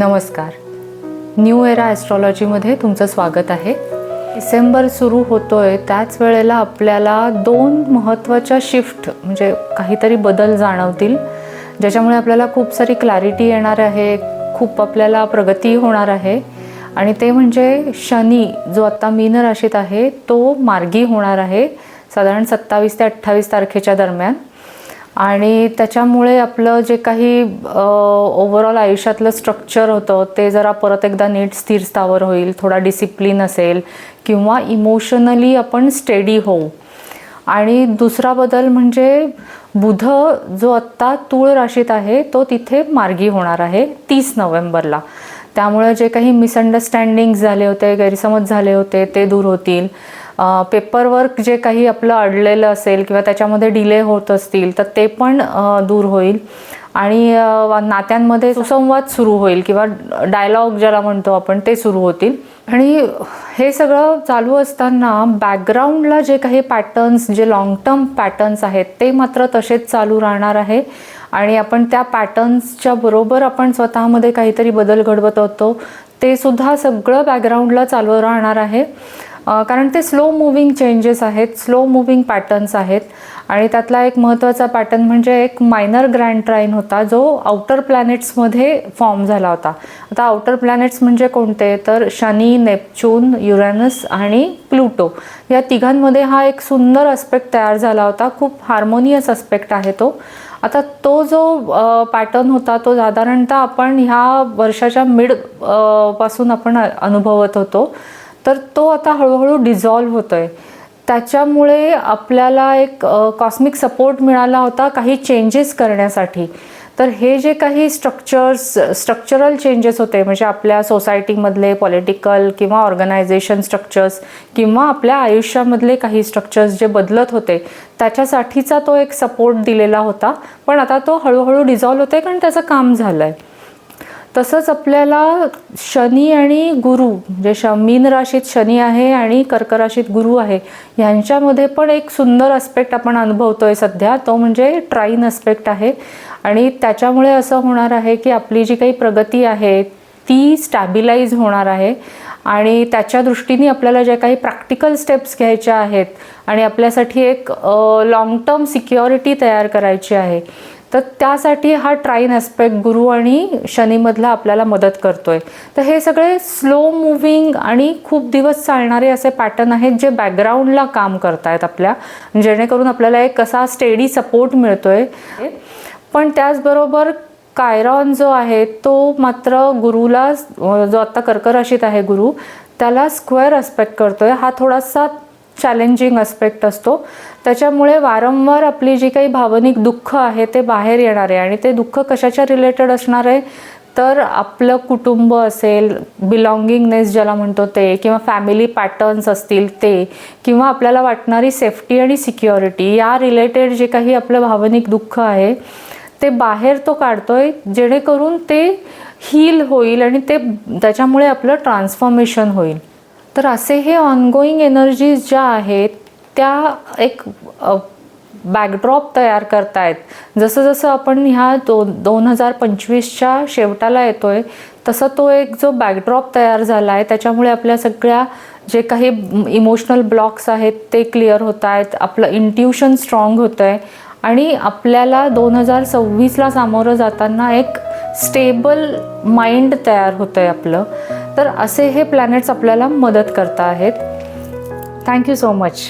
नमस्कार. New era ॲस्ट्रॉलॉजीमध्ये तुमचं स्वागत आहे. डिसेंबर सुरू होतोय त्याच वेळेला आपल्याला दोन महत्त्वाच्या शिफ्ट म्हणजे काहीतरी बदल जाणवतील ज्याच्यामुळे आपल्याला खूप सारी क्लॅरिटी येणार आहे खूप आपल्याला प्रगती होणार आहे. आणि ते म्हणजे शनी जो आत्ता मीन राशीत आहे तो मार्गी होणार आहे साधारण सत्तावीस ते अठ्ठावीस तारखेच्या दरम्यान. आणि त्याच्यामुळे आपलं जे काही ओव्हरऑल आयुष्यातलं स्ट्रक्चर होतं ते जरा परत एकदा नीट स्थिर स्थावर होईल थोडा डिसिप्लिन असेल किंवा इमोशनली आपण स्टेडी होऊ. आणि दुसरा बदल म्हणजे बुध जो आत्ता तूळ राशीत आहे तो तिथे मार्गी होणार आहे तीस नोव्हेंबरला. त्यामुळे जे काही मिसअंडरस्टँडिंग झाले होते गैरसमज झाले होते ते दूर होतील. पेपरवर्क जे काही आपलं अडलेलं असेल किंवा त्याच्यामध्ये डिले होत असतील तर ते पण दूर होईल. आणि नात्यांमध्ये सुसंवाद सुरू होईल किंवा डायलॉग ज्याला म्हणतो आपण ते सुरू होतील. आणि हे सगळं चालू असताना बॅकग्राऊंडला जे काही पॅटर्न्स जे लॉंग टर्म पॅटर्न्स आहेत ते मात्र तसेच चालू राहणार आहे. आणि आपण त्या पॅटर्न्सच्या बरोबर आपण स्वतःमध्ये काहीतरी बदल घडवत होतो ते सुद्धा सगळं बॅकग्राऊंडला चालू राहणार आहे. कारण ते स्लो मुव्हिंग चेंजेस आहेत स्लो मुव्हिंग पॅटर्न्स आहेत. आणि त्यातला एक महत्त्वाचा पॅटर्न म्हणजे एक मायनर ग्रँड ट्राईन होता जो आउटर प्लॅनेट्समध्ये फॉर्म झाला होता. आता आउटर प्लॅनेट्स म्हणजे कोणते? तर शनी नेपच्यून युरॅनस आणि प्लुटो. या तिघांमध्ये हा एक सुंदर अस्पेक्ट तयार झाला होता. खूप हार्मोनियस अस्पेक्ट आहे तो. आता तो जो पॅटर्न होता तो साधारणतः आपण ह्या वर्षाच्या मिडपासून आपण अनुभवत होतो. तर तो आता हळूहळू डिझॉल्व्ह आहे त्याच्यामुळे आपल्याला एक कॉस्मिक सपोर्ट मिळाला होता काही चेंजेस करण्यासाठी. तर हे जे काही स्ट्रक्चर्स स्ट्रक्चरल चेंजेस होते म्हणजे आपल्या सोसायटीमधले पॉलिटिकल किंवा ऑर्गनायझेशन स्ट्रक्चर्स किंवा आपल्या आयुष्यामधले काही स्ट्रक्चर्स जे बदलत होते त्याच्यासाठीचा तो एक सपोर्ट दिलेला होता. पण आता तो हळूहळू डिझॉल्व्ह आहे कारण त्याचं काम झालं आहे तसंच आपल्याला शनी आणि गुरु म्हणजे श मीन राशीत शनी आहे आणि कर्क राशीत गुरु आहे ह्यांच्यामध्ये पण एक सुंदर अस्पेक्ट आपण अनुभवतोय सध्या. तो म्हणजे ट्राईन अस्पेक्ट आहे. आणि त्याच्यामुळे असं होणार आहे की आपली जी काही प्रगती आहे ती स्टॅबिलाईज होणार आहे. आणि त्याच्या दृष्टीने आपल्याला ज्या काही प्रॅक्टिकल स्टेप्स घ्यायच्या आहेत आणि आपल्यासाठी एक लॉंग टर्म सिक्युरिटी तयार करायची आहे तर त्यासाठी हा ट्राईन ॲस्पेक्ट गुरु आणि शनीमधला आपल्याला मदत करतोय. तर हे सगळे स्लो मुव्हिंग आणि खूप दिवस चालणारे असे पॅटर्न आहेत जे बॅकग्राऊंडला काम करतायत आपल्या. जेणेकरून आपल्याला एक कसा स्टेडी सपोर्ट मिळतोय. पण त्याचबरोबर कायरॉन जो आहे तो मात्र गुरुला जो आत्ता कर्कराशीत आहे गुरु त्याला स्क्वेअर अस्पेक्ट करतोय. हा थोडासा चॅलेंजिंग अस्पेक्ट असतो. त्याच्यामुळे वारंवार आपली जी काही भावनिक दुःख आहे ते बाहेर येणार आहे. आणि ते दुःख कशाच्या रिलेटेड असणार आहे? तर आपलं कुटुंब असेल बिलॉंगिंगनेस ज्याला म्हणतो ते किंवा फॅमिली पॅटर्न्स असतील ते किंवा आपल्याला वाटणारी सेफ्टी आणि सिक्युरिटी या रिलेटेड जे काही आपलं भावनिक दुःख आहे ते बाहेर तो काढतोय जेणेकरून ते हील होईल आणि ते त्याच्यामुळे आपलं ट्रान्सफॉर्मेशन होईल. तर असे हे ऑनगोईंग एनर्जीज ज्या आहेत त्या एक बॅकड्रॉप तयार करतायत. जसं जसं आपण ह्या दो दोन हजार पंचवीसच्या शेवटाला येतोय तसं तो एक जो बॅकड्रॉप तयार झाला आहे त्याच्यामुळे आपल्या सगळ्या जे काही इमोशनल ब्लॉक्स आहेत ते क्लिअर होत आहेत आपलं इंट्युशन स्ट्रॉंग होतं आहे आणि आपल्याला दोन हजार सव्वीसला सामोरं जाताना एक स्टेबल माइंड तयार होतं आहे आपलं. तर असे हे प्लॅनेट्स आपल्याला मदत करता आहेत. Thank you so much